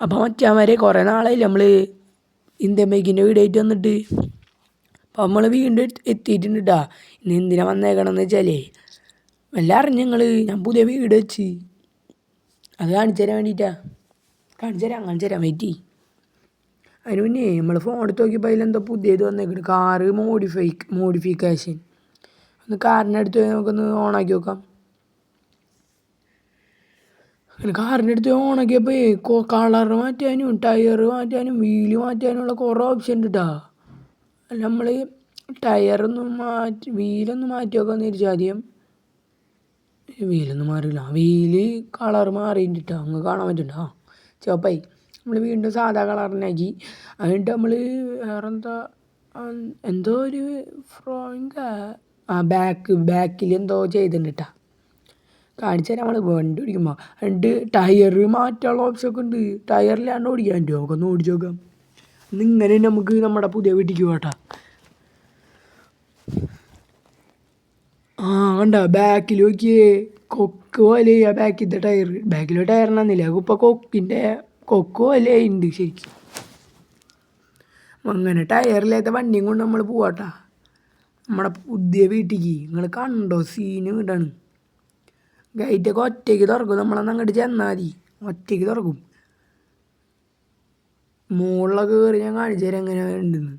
അപ്പോൾ മച്ചാന്മാരെ കുറേ നാളായില്ല നമ്മൾ ഇന്ത്യ മേക്കിന്റെ വീഡിയോ ആയിട്ട് വന്നിട്ട്. അപ്പോൾ നമ്മൾ വീണ്ടും എത്തി- എത്തിയിട്ടുണ്ട് കേട്ടോ ഇന്ന് എന്തിനാ വന്നേക്കണമെന്ന് വെച്ചാലേ വല്ല അറിഞ്ഞ ഞങ്ങൾ ഞാൻ പുതിയ വീട് വെച്ച്. അത് കാണിച്ചു തരാൻ വേണ്ടിയിട്ടാണ് കാണിച്ചു തരാം കാണിച്ചു തരാൻ പറ്റി അതിന് മുന്നേ നമ്മൾ ഫോൺ എടുത്ത് നോക്കിയപ്പോൾ അതിലെന്തോ പുതിയത് വന്നേക്കുന്നു കാറ് മോഡിഫൈ മോഡിഫിക്കേഷൻ ഒന്ന് കാറിന്റെ അടുത്ത് നമുക്കൊന്ന് ഓണാക്കി നോക്കാം. അങ്ങനെ കാറിന്റെ ഓണാക്കിയപ്പോൾ കളർ മാറ്റാനും ടയർ മാറ്റാനും വീൽ മാറ്റാനുമുള്ള കുറേ ഓപ്ഷൻ ഉണ്ട് കേട്ടോ നമ്മൾ ടയറൊന്ന് മാറ്റി വീലൊന്ന് മാറ്റി നോക്കാമെന്ന് വിചാരിച്ചു ആദ്യം വീലൊന്നും മാറിയില്ല വീൽ കളർ മാറിയിട്ട് കേട്ടോ അങ്ങ് കാണാൻ പറ്റുന്നുണ്ടോ? ചോപ്പായി നമ്മൾ വീണ്ടും സാധാ കളറിനാക്കി എന്നിട്ട് നമ്മൾ വേറെന്താ എന്താ എന്തോ ഒരു ഫ്രോയിങ്ക ആ ബാക്ക് ബാക്കിൽ എന്തോ ചെയ്തിട്ടുണ്ട് കേട്ടോ കാണിച്ചു തരാം നമ്മൾ വണ്ടി ഓടിക്കുമ്പോൾ രണ്ട് ടയർ മാറ്റാനുള്ള ഓപ്ഷൻ ഒക്കെ ഉണ്ട്. ടയറിലാണ്ട് ഓടിക്കാൻ പറ്റുമോ നമുക്കൊന്ന് ഓടിച്ചു നോക്കാം. ഇന്ന് ഇങ്ങനെ നമുക്ക് നമ്മുടെ പുതിയ വീട്ടിലേക്ക് പോട്ടാ ആ കണ്ട? ബാക്കിൽ നോക്കിയേ. കൊക്ക് പോലെ ആ ബാക്കിലത്തെ ടയർ ബാക്കിലെ ടയറിനാന്നില്ല ഇപ്പോൾ കൊക്കിന്റെ കൊക്ക് പോലെ ഉണ്ട് ശരിക്കും. അങ്ങനെ ടയറില്ലാത്ത വണ്ടിയും കൊണ്ട് നമ്മൾ പോവാട്ടാ നമ്മുടെ പുതിയ വീട്ടിലേക്ക് നിങ്ങൾ കണ്ടോ സീന് ഇടാണ് ഗൈറ്റൊക്കെ ഒറ്റയ്ക്ക് തുറക്കും. നമ്മളന്ന് അങ്ങോട്ട് ചെന്നാൽ മതി. ഒറ്റയ്ക്ക് തുറക്കും. മുകളിലൊക്കെ കയറി ഞാൻ കാണിച്ചു തരാം എങ്ങനെ ഉണ്ടെന്ന്.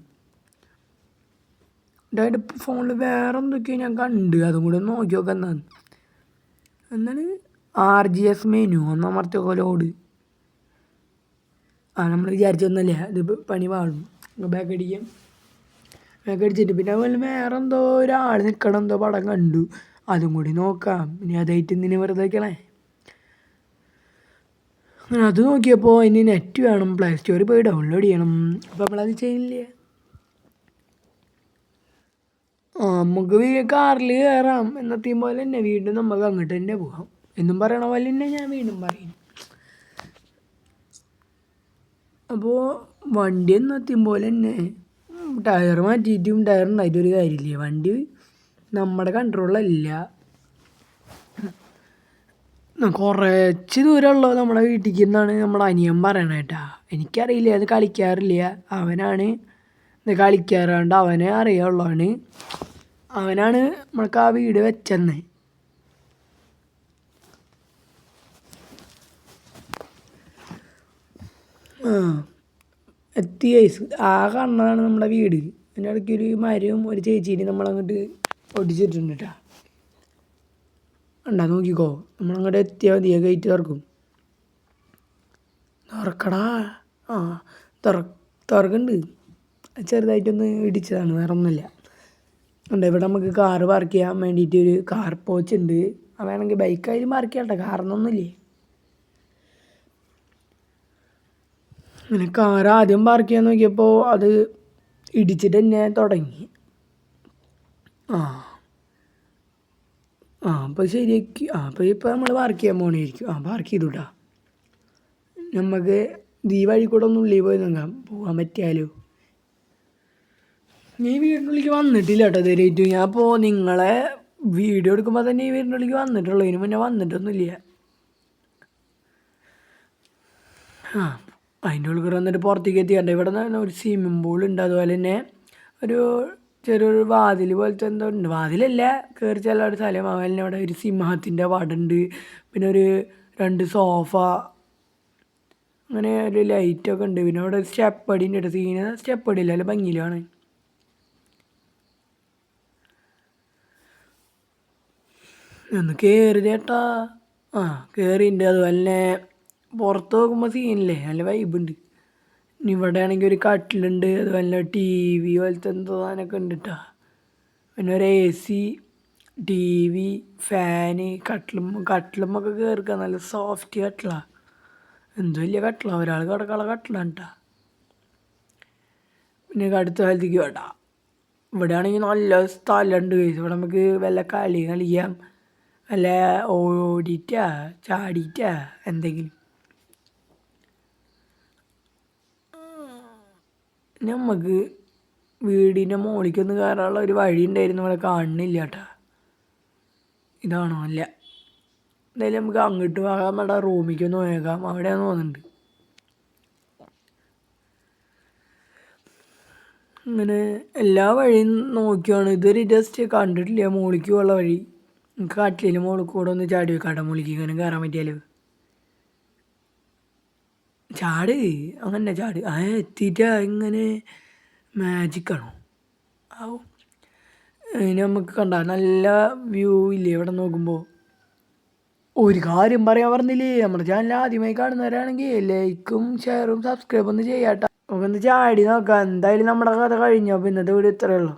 എന്റെ ഫോണിൽ വേറെ എന്തൊക്കെയോ ഞാൻ കണ്ട്. അതും കൂടെ നോക്കി നോക്കാം എന്നാണ് എന്നാൽ ആർ ജി എസ് മെനു ഒന്ന് അമർത്തിയൊക്കെ ലോഡ് ആ നമ്മൾ വിചാരിച്ചൊന്നല്ലേ? ഇത് പണി പാടും. ബാക്ക് അടിക്കാം. ബാക്ക് അടിച്ചിട്ട് പിന്നെ അതുപോലെ വേറെ എന്തോ ഒരാൾ നിൽക്കണം എന്തോ പടം കണ്ടു. അതും കൂടി നോക്കാം. ഇനി അതായിട്ട് ഇന്നിനെ വെറുതെ വയ്ക്കണേ അങ്ങനെ അത് നോക്കിയപ്പോൾ ഇനി നെറ്റ് വേണം പ്ലേ സ്റ്റോറിൽ പോയി ഡൗൺലോഡ് ചെയ്യണം. അപ്പോൾ നമ്മളത് ചെയ്യുന്നില്ലേ ആ നമുക്ക് കാറിൽ കയറാം എന്നത്തെയും പോലെ തന്നെ വീണ്ടും നമുക്ക് അങ്ങോട്ട് തന്നെ പോകാം എന്നും പറയണ പോലെ തന്നെ ഞാൻ വീണ്ടും പറയും. അപ്പോൾ വണ്ടി എന്നത്തെയും പോലെ തന്നെ. ടയർ മാറ്റിയിട്ടും ടയർ ഉണ്ടായിട്ടൊരു കാര്യമില്ല? വണ്ടി നമ്മുടെ കൺട്രോളിലല്ല കുറച്ച് ദൂരമുള്ളൂ നമ്മുടെ വീട്ടിലേക്ക് എന്നാണ് നമ്മുടെ അനിയൻ പറയണ കേട്ടാ എനിക്കറിയില്ല അത് കളിക്കാറില്ല. അവനാണ് ഇത് കളിക്കാറുണ്ട് അവനെ അറിയാവുള്ളതാണ് അവനാണ് നമ്മൾക്ക് ആ വീട് വെച്ചെന്ന്. ആ എത്തി ആ കാണുന്നതാണ് നമ്മുടെ വീട്. അതിന്റെ ഇടയ്ക്ക് ഒരു മരവും ഒരു ചേച്ചിയും നമ്മളങ്ങോട്ട് ഒടിച്ചിട്ടുണ്ട് കേട്ടോ ഉണ്ടാ നോക്കിക്കോ. നമ്മളങ്ങോട്ട് എത്തിയാൽ മതി ഗേറ്റ് തുറക്കും. തുറക്കടാ. ആ തുറ തുറക്കുന്നുണ്ട്. ചെറുതായിട്ടൊന്ന് ഇടിച്ചതാണ് വേറെ ഒന്നുമില്ല. ഉണ്ട് ഇവിടെ നമുക്ക് കാറ് പാർക്ക് ചെയ്യാൻ വേണ്ടിയിട്ട് ഒരു കാർ പോച്ച് ഉണ്ട്. വേണമെങ്കിൽ ബൈക്കായാലും പാർക്ക് ചെയ്യട്ടെ കാറിനൊന്നുമില്ലേ അങ്ങനെ കാർ ആദ്യം പാർക്ക് ചെയ്യാൻ നോക്കിയപ്പോൾ അത് ഇടിച്ചിട്ട് തന്നെ തുടങ്ങി. ആ. ആ അപ്പോൾ ശരിയാക്കി. ആ അപ്പോൾ ഇപ്പോൾ നമ്മൾ പാർക്ക് ചെയ്യാൻ പോകണമായിരിക്കും ആ പാർക്ക് ചെയ്തു കേട്ടോ നമുക്ക് ഈ വഴി കൂടെ ഒന്ന് ഉള്ളിൽ പോയി നോക്കാം പോകാൻ പറ്റിയാലോ? നീ വീടിനുള്ളിലേക്ക് വന്നിട്ടില്ല കേട്ടോ ഇതുവരെയായിട്ട് ഞാൻ അപ്പോൾ നിങ്ങളെ വീഡിയോ എടുക്കുമ്പോൾ തന്നെ ഈ വീടിനുള്ളിലേക്ക് വന്നിട്ടുള്ളൂ. ഇതിന് മുന്നേ വന്നിട്ടൊന്നുമില്ല. ആ അതിന്റെ ഉള്ളിൽ വന്നിട്ട് പുറത്തേക്ക് എത്തിക്കണ്ട ഇവിടെ നിന്ന് ഒരു സ്വിമ്മിംഗ് പൂൾ ഉണ്ട്. അതുപോലെ തന്നെ ഒരു ചെറിയൊരു വാതിൽ പോലത്തെ എന്തോ ഉണ്ട്. വാതിലല്ല കയറി ചെല്ലാൻ ഒരു സ്ഥലം. അതുപോലെ അവിടെ ഒരു സിംഹത്തിന്റെ പടമുണ്ട് പിന്നെ ഒരു രണ്ട് സോഫ. അങ്ങനെ ഒരു ലൈറ്റൊക്കെ ഉണ്ട്. പിന്നെ അവിടെ ഒരു സ്റ്റെപ്പടി ഉണ്ട് സീന് സ്റ്റെപ്പടി ഇല്ല അല്ല ഭംഗിയിലാണ് ഒന്ന് കയറി ചേട്ടാ. ആ കയറിയിട്ടുണ്ട് അതുപോലെ തന്നെ പുറത്ത് നോക്കുമ്പോൾ സീനില്ലേ? നല്ല വൈബുണ്ട് ഇവിടെ ആണെങ്കിൽ ഒരു കട്ടിലുണ്ട്. അതുപോലെ വല്ല ടി വി പോലത്തെ എന്തോ സാധനമൊക്കെ ഉണ്ട് കേട്ടോ പിന്നെ ഒരു A C T V fan കട്ടിലും കട്ടിലുമൊക്കെ കയറുക നല്ല സോഫ്റ്റ് കട്ടിലാ. എന്തോ വലിയ കട്ടിലാണ് ഒരാൾ കിടക്കാനുള്ള കട്ടിലാണ് കേട്ടോ. പിന്നെ അടുത്ത കാലത്തേക്ക് വേണ്ട ഇവിടെ ആണെങ്കിൽ നല്ല സ്ഥലമുണ്ട് ഇവിടെ നമുക്ക് വല്ല കളി കളിക്കാം. വല്ല ഓടിയിട്ടാ ചാടിയിട്ടാ എന്തെങ്കിലും. നമുക്ക് വീടിന്റെ മുകളിലേക്കൊന്ന് കയറാനുള്ള ഒരു വഴി ഉണ്ടായിരുന്നു ഇവിടെ കാണുന്നില്ല കേട്ടാ ഇതാണോ? അല്ല. എന്തായാലും നമുക്ക് അങ്ങോട്ട് പോകാം. നമ്മുടെ റൂമിലേക്ക് ഒന്ന് പോയേക്കാം. അവിടെയാണെന്ന് തോന്നുന്നുണ്ട്. അങ്ങനെ എല്ലാ വഴിയും നോക്കിയാണ്. ഇതൊരു ജസ്റ്റ് കണ്ടിട്ടില്ല. മുകളിലേക്ക് പോകാനുള്ള വഴി. നമുക്ക് മുകളിൽ കൂടെ ഒന്ന് ചാടി വെക്കാട്ടെ മുകളിലേക്ക് ഇങ്ങനെ കയറാൻ പറ്റിയാലോ. ചാട്. അങ്ങനെ ചാട്. ആ എത്തിയിട്ട് ഇങ്ങനെ മാജിക്കാണോ ഇനി നമുക്ക് കണ്ട നല്ല വ്യൂ ഇല്ലേ ഇവിടെ നോക്കുമ്പോൾ ഒരു കാര്യം പറയാൻ പറഞ്ഞില്ലേ? നമ്മുടെ ചാനൽ ആദ്യമായി കാണുന്നവരാണെങ്കിൽ ലൈക്കും ഷെയറും സബ്സ്ക്രൈബും ഒന്ന് ചെയ്യാട്ടോ. നമുക്കൊന്ന് ചാടി നോക്കാം. എന്തായാലും നമ്മുടെ കഥ കഴിഞ്ഞു. അപ്പോൾ ഇന്നത്തെ വീഡിയോ ഇത്രയേ ഉള്ളൂ.